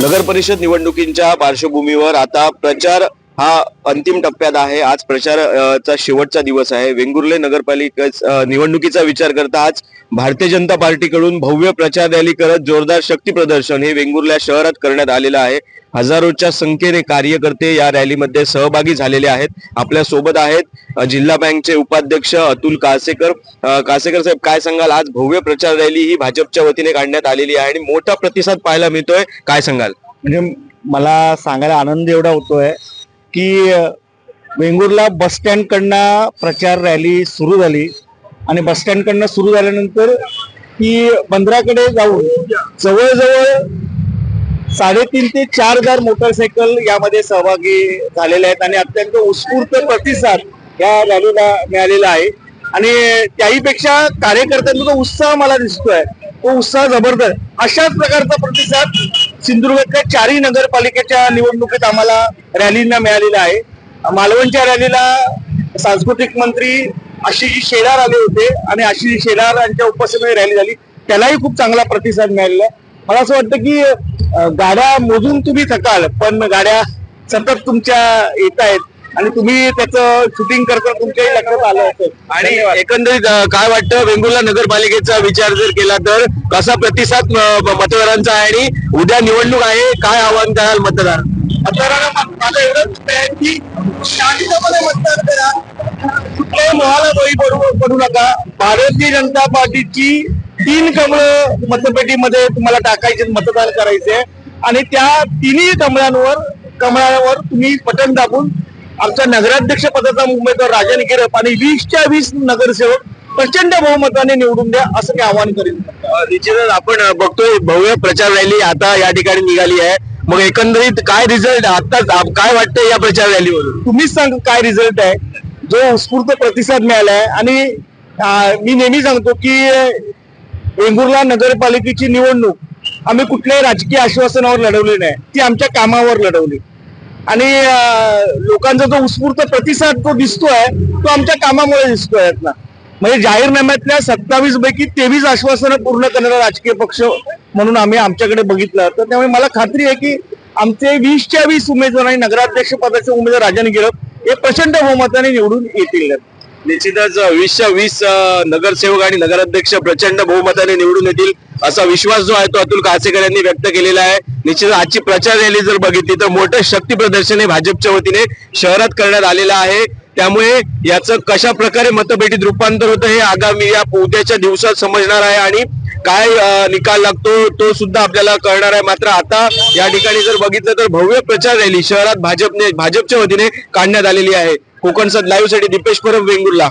नगर परिषद निवडणुकींच्या पार्श्वभूमीवर आता प्रचार हा अंतिम टप्प्यात आहे. आज प्रचार चा शेवटचा दिवस आहे. वेंगुर्ले नगरपालिका निवडणुकीचा विचार करता आज भारतीय जनता पार्टीकडून भव्य प्रचार रॅली करत जोरदार शक्ती प्रदर्शन हे वेंगुर्ल्या शहरात करण्यात आलेलं आहे. हजारोच्या संख्येने कार्यकर्ते या रॅलीमध्ये सहभागी झालेले आहेत. आपल्यासोबत आहेत जिल्हा बँकचे उपाध्यक्ष अतुल कासेकर. कासेकर साहेब काय सांगाल? आज भव्य प्रचार रॅली ही भाजपच्या वतीने काढण्यात आलेली आहे आणि मोठा प्रतिसाद पाहायला मिळतोय. काय सांगाल? म्हणजे मला सांगायला आनंद एवढा होतोय की वेंगुर्ला बस स्टँड कडनं प्रचार रॅली सुरू झाली. आणि बस स्टँड कडनं सुरू झाल्यानंतर ती बंदराकडे जाऊन जवळजवळ साडेतीन ते चार हजार मोटरसायकल यामध्ये सहभागी झालेले आहेत आणि अत्यंत उत्स्फूर्त प्रतिसाद या रॅलीला मिळालेला आहे. आणि त्याहीपेक्षा कार्यकर्त्यांचा जो उत्साह मला दिसतोय तो उत्साह जबरदस्त अशाच प्रकारचा प्रतिसाद सिंधुदुर्गातल्या चारही नगरपालिकेच्या निवडणुकीत आम्हाला रॅलींना मिळालेला आहे. मालवणच्या रॅलीला सांस्कृतिक मंत्री आशिष शेलार आले होते आणि आशिष शेलार यांच्या उपस्थितीमध्ये रॅली झाली त्यालाही खूप चांगला प्रतिसाद मिळालेला मला असं वाटतं की गाड्या मोजून तुम्ही थकाल पण गाड्या सतत तुमच्या येत आहेत आणि तुम्ही त्याचं शूटिंग करताना तुमच्याही लक्षात आलं असेल. आणि. एकंदरीत काय वाटतं वेंगुर्ला नगरपालिकेचा विचार जर केला तर कसा प्रतिसाद मतदारांचा आहे आणि उद्या निवडणूक आहे काय आव्हान कराल मतदार? मतदारांना माझं एवढंच आहे की शांतपणे मतदान करा. मोहाला बळी पडू पडू नका. भारतीय जनता पार्टीची तीन कमळं मतपेटीमध्ये तुम्हाला टाकायचे मतदान करायचे आणि त्या तिन्ही कमळांवर कमळावर तुम्ही बटन दाबून आमच्या नगराध्यक्ष पदाचा उमेदवार राजन गिरप आणि वीसच्या वीस नगरसेवक प्रचंड बहुमताने निवडून द्या असं मी आवाहन करेन. निश्चितच आपण बघतोय भव्य प्रचार रॅली आता या ठिकाणी निघाली आहे. मग एकंदरीत काय रिझल्ट आता काय वाटतं या प्रचार रॅलीवरून? तुम्हीच सांग काय रिझल्ट आहे. जो उत्स्फूर्त प्रतिसाद मिळालाय आणि मी नेहमी सांगतो की वेंगुर्ला नगरपालिकेची निवडणूक आम्ही कुठल्याही राजकीय आश्वासनावर लढवली नाही. ती आमच्या कामावर लढवली. आणि लोकांचा जो उत्स्फूर्त प्रतिसाद जो दिसतोय तो आमच्या कामामुळे दिसतोय यातला. म्हणजे जाहीरनाम्यातल्या सत्तावीस पैकी तेवीस आश्वासनं पूर्ण करणारा राजकीय पक्ष म्हणून आम्ही आमच्याकडे बघितलं. तर त्यामुळे मला खात्री आहे की आमचे वीसच्या वीस उमेदवार आणि नगराध्यक्ष पदाचे उमेदवार राजन गिरप हे प्रचंड बहुमताने निवडून येतील. निश्चितच वीसच्या वीस नगरसेवक आणि नगराध्यक्ष प्रचंड बहुमताने निवडून येतील असा विश्वास जो आहे तो अतुल कासेकर यांनी व्यक्त केलेला आहे. निश्चित आजची प्रचार रॅली जर बघितली तर मोठं शक्ती प्रदर्शन हे भाजपच्या वतीने शहरात करण्यात आलेलं आहे. त्यामुळे याचं कशा प्रकारे मतपेटीत रूपांतर होतं हे आगामी या उद्याच्या दिवसात समजणार आहे आणि काय निकाल लागतो तो सुद्धा आपल्याला कळणार आहे. मात्र आता या ठिकाणी जर बघितलं तर भव्य प्रचार रॅली शहरात भाजपने भाजपच्या वतीने काढण्यात आलेली आहे. कोकणसद लाईव्हसाठी दीपेश परब वेंगुर्ला.